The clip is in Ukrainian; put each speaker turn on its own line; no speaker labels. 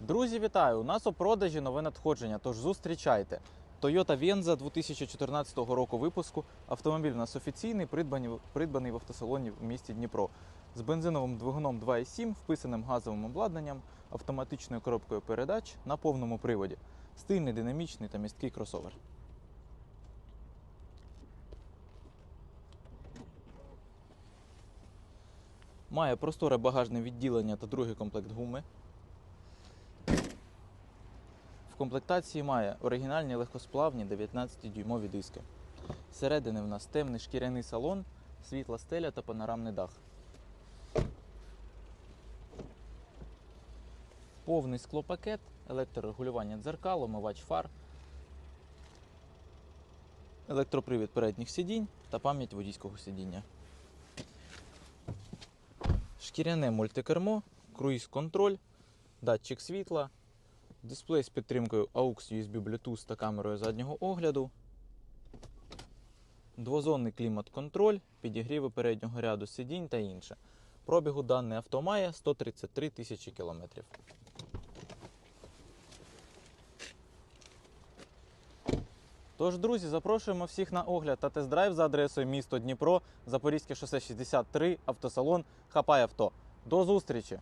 Друзі, вітаю! У нас у продажі нове надходження, тож зустрічайте. Toyota Venza 2014 року випуску. Автомобіль у нас офіційний, придбаний, в автосалоні в місті Дніпро. З бензиновим двигуном 2.7, вписаним газовим обладнанням, автоматичною коробкою передач на повному приводі. Стильний, динамічний та місткий кросовер. Має просторе багажне відділення та другий комплект гуми. Комплектації має оригінальні легкосплавні 19-дюймові диски. Зсередини в нас темний шкіряний салон, світла стеля та панорамний дах. Повний склопакет, електрорегулювання дзеркал, омивач фар, електропривід передніх сидінь та пам'ять водійського сидіння. Шкіряне мультикермо, круїз-контроль, датчик світла, дисплей з підтримкою AUX USB Bluetooth та камерою заднього огляду, двозонний клімат-контроль, підігріви переднього ряду сидінь та інше. Пробігу даний авто має 133 тисячі кілометрів. Тож, друзі, запрошуємо всіх на огляд та тест-драйв за адресою місто Дніпро, Запорізьке шосе 63, автосалон Хапай авто. До зустрічі!